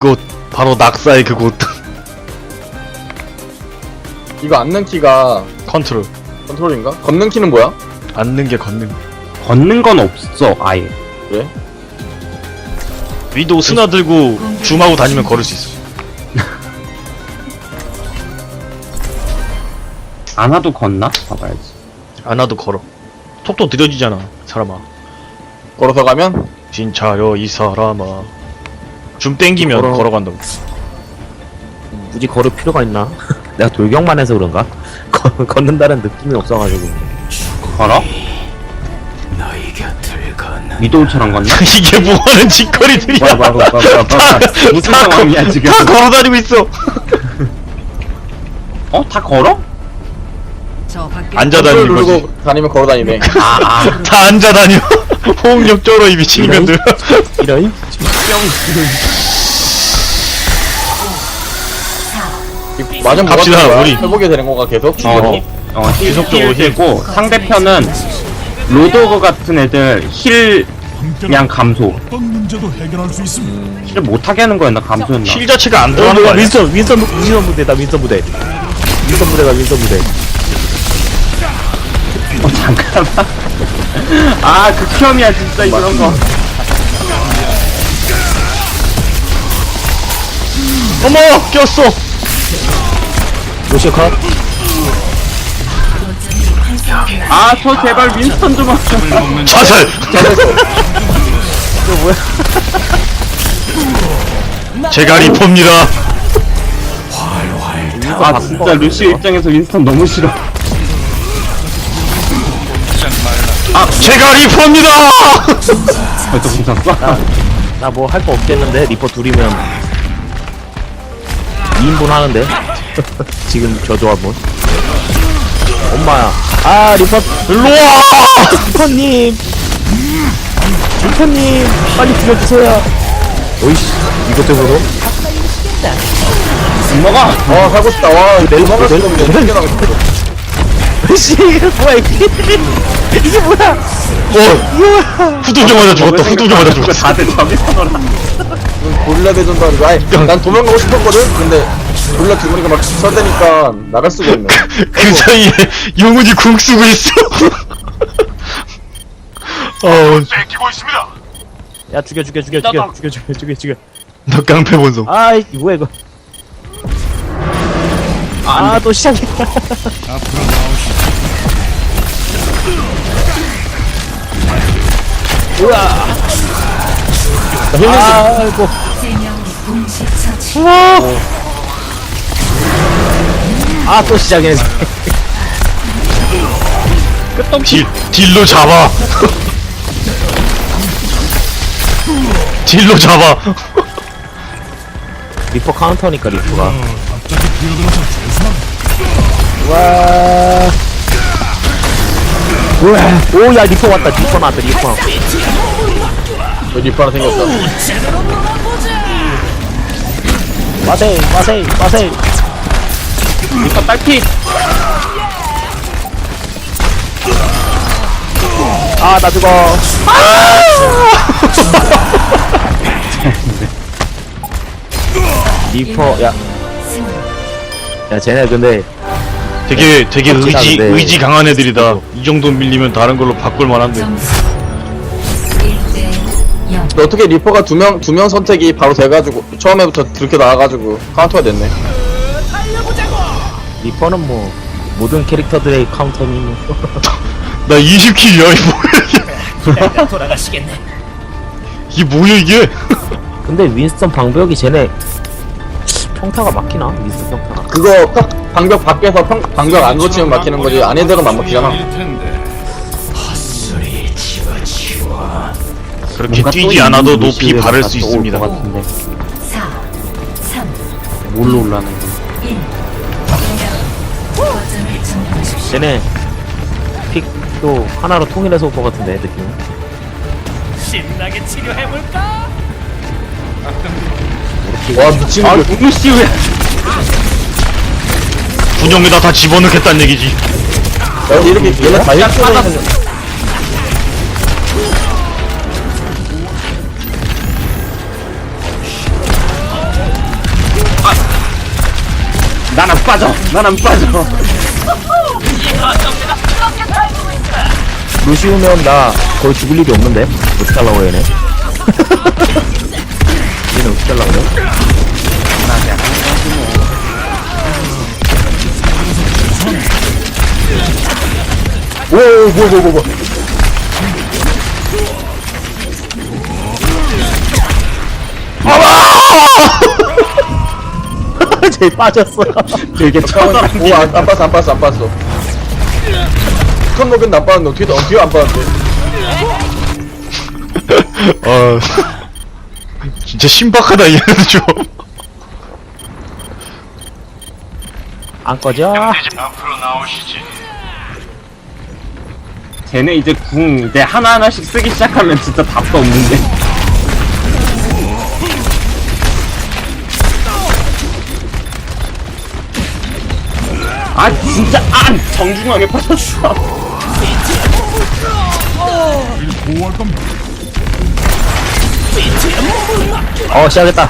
그곳 바로 낙사의 그곳 이거 앉는 키가 컨트롤 컨트롤인가? 걷는 키는 뭐야? 앉는 게 걷는 거. 걷는 건 없어 아예 그래? 위도 스나 들고 줌하고 다니면 걸을 수 있어 안 와도 걷나? 봐봐야지 안 와도 걸어 톡톡 느려지잖아 사람아 걸어서 가면? 진짜요 이 사람아 줌 땡기면 걸어. 걸어 간다고 굳이 걸을 필요가 있나? 내가 돌격만 해서 그런가? 걷- 걷는다는 느낌이 없어가지고 걸어? 미도우처럼 걷나? 이게 뭐하는 짓거리들이야 무슨 다 상황이야 거- 지금 다 걸어다니고 있어 어? 다 걸어? 저 밖에 앉아 다니는 거지 누르고 다니면 걸어 다니네. 아아 다 앉아 다녀 호응력 쩔어 이 미친년들 이런 맞으면 갑시다, 되는 거야? 우리. 해보게 되는 거가 계속? 어, 충분히. 어, 힐, 지속적으로 힐 되고 상대편은 로드오그 같은 애들 힐 그냥 감소. 어떤 문제도 해결할 수 있습니다. 힐을 못하게 하는 거였나 감소였나? 힐 자체가 안 어, 들어가는 거 뭐야? 아니야 윈선 윈선 윈선 부대다 윈선 부대. 윈선 부대가 윈선 부대. 어 잠깐만. 아 극혐이야 진짜 이런 거. 어머 꼈어 로시 컷. 아 저 제발 윈스턴 좀 하자. 자살 제가 리포입니다. 아 진짜 루시 입장에서 윈스턴 너무 싫어. 제가 리포입니다. 벌써 붙었어? 나뭐 할 거 없겠는데? 리퍼 둘이면. 2인분 하는데 지금 저 조합은 엄마야. 아 리퍼. 일로와! 리퍼님. 리퍼님 빨리 죽여주세요. 오이씨 이것 때문에? 먹어! 와, 살고 싶다. 와, 내일 내일 수가 없네. 씨 이게 뭐야 이게? 이게 뭐야? 어. 맞아 죽었다. 후두개 맞아 죽었어 다들 저기서 놀아 고릴라 대전도 아니고. 아이, 난 도망가고 싶었거든? 근데 고릴라 죽으니까 막 쳐대니까 나갈 수가 없네. 그 사이에 용훈이 궁 쓰고 있어. 어, 야 죽여 죽여 죽여 죽여 죽여 죽여 죽여 죽여. 너 깡패 본성. 아이 뭐야 이거. 아 또 시작이야. 우와 아이고. 세명 동시 처치 아 또 시작이네. 딜, 딜로 잡아. 딜로 잡아. 리퍼 카운터니까 리퍼가. 와. 우와. 오야 리퍼 왔다. 리퍼 나왔다 리퍼. 저 리프 하나 생겼다. 마세이 마세이 마세이 리퍼 딸피. 아 나 죽어. 리퍼 야. 야, 쟤네 근데 되게 되게 의지 확실한데. 의지 강한 애들이다. 이 정도 밀리면 다른 걸로 바꿀 만한데 점수 1대 0 근데 어떻게 리퍼가 두 명, 두 명 선택이 바로 돼가지고, 처음에부터 그렇게 나와가지고, 카운터가 됐네. 리퍼는 뭐 모든 캐릭터들의 카운터니 뭐. 나 20킬이야 이 뭐야 돌아가시겠네. 이게 뭐야 이게? 근데 윈스턴 방벽이 쟤네 평타가 막히나? 윈스턴 평타가 그거 평- 방벽 밖에서 평, 방벽 안 거치면 막히는 거지, 안에 들어가면 안 막히잖아. 그렇게 뭔가 또 뛰지 않아도 이 높이 바를 갖다 수또 있습니다. 같은데. 4 3 뭘로 올라는 얘네 픽도 하나로 통일해서 올 것 같은데 느낌. 신나게 치료해볼까? 와 아, 미친 아 누구 씨 왜? 군정에다 다 집어넣겠다는 얘기지. 야, 이렇게 얘가 자유투로 있는 빠져. 난 안 빠져. 루시우면 나 거의 죽을 일이 없는데 어떻게 하려고 얘네 얘는 어떻게 하려고 그래? 오, 뭐, 뭐, 뭐, 뭐. 쟤 빠졌어 되게 잠깐만. 처절한 오, 안, 안 봤어, 안 봤어. 큰 먹은 안 봤는데, 어떻게, 어, 뒤에 안 봤는데. 어 진짜 신박하다 얘는 좀안 꺼져 쟤네 이제 궁 이제 하나 하나씩 쓰기 시작하면 진짜 답도 없는데. 아 진짜 아 정중앙에 빠졌어. 보호할 겁니다. 어 시작했다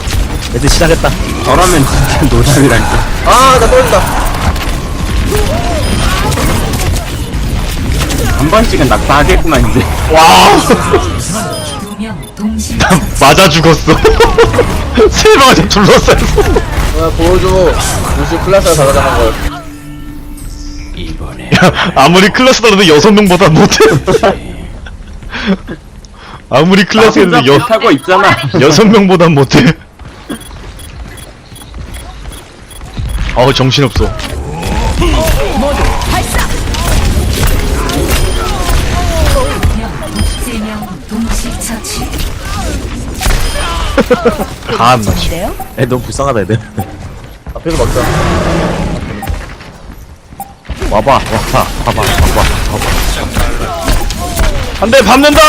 애들 시작했다 저라면 진짜 노답이랄게. 아, 나 떨어진다. 한 번씩은 낙사하겠구만 이제. 두명 동시 처치. 맞아 죽었어 세 방아지 둘러싸였어 아, 보여줘. 무슨 클라스가 달아가는 걸. 야 아무리 클래스 달아도 여섯 명보다 못해 아무리 클래스에도 혼자 여, 하고 있잖아. 여섯 명보다 못해 어우 정신 없어 세명 동시 처치. 가안 나지 애 너무 불쌍하다 애들 앞에서 막자. 와봐 와봐 봐봐 봐봐. 안 돼 밟는다!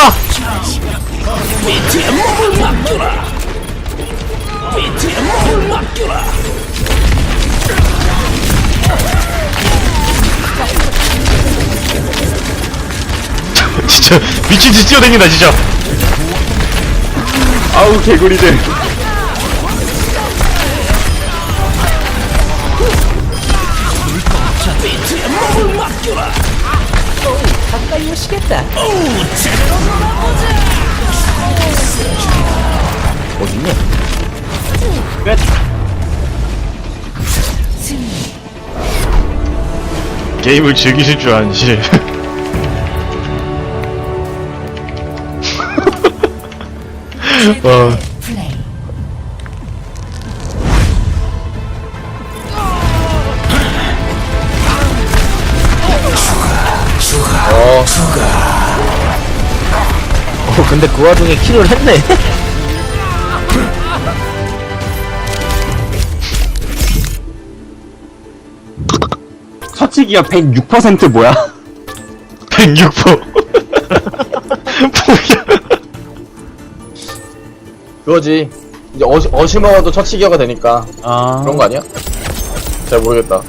진짜 미친 듯이 뛰어다닌다 진짜. 아우 개구리들. 어딨냐 끝. 게임을 즐기실 줄 아는지. 어, 어 근데 그 와중에 킬을 했네 처치기가 106% 뭐야? 106% 뭐야 그거지. 이제 어시, 어시 먹어도 처치기어가 되니까. 아. 그런 거 아니야? 잘 모르겠다.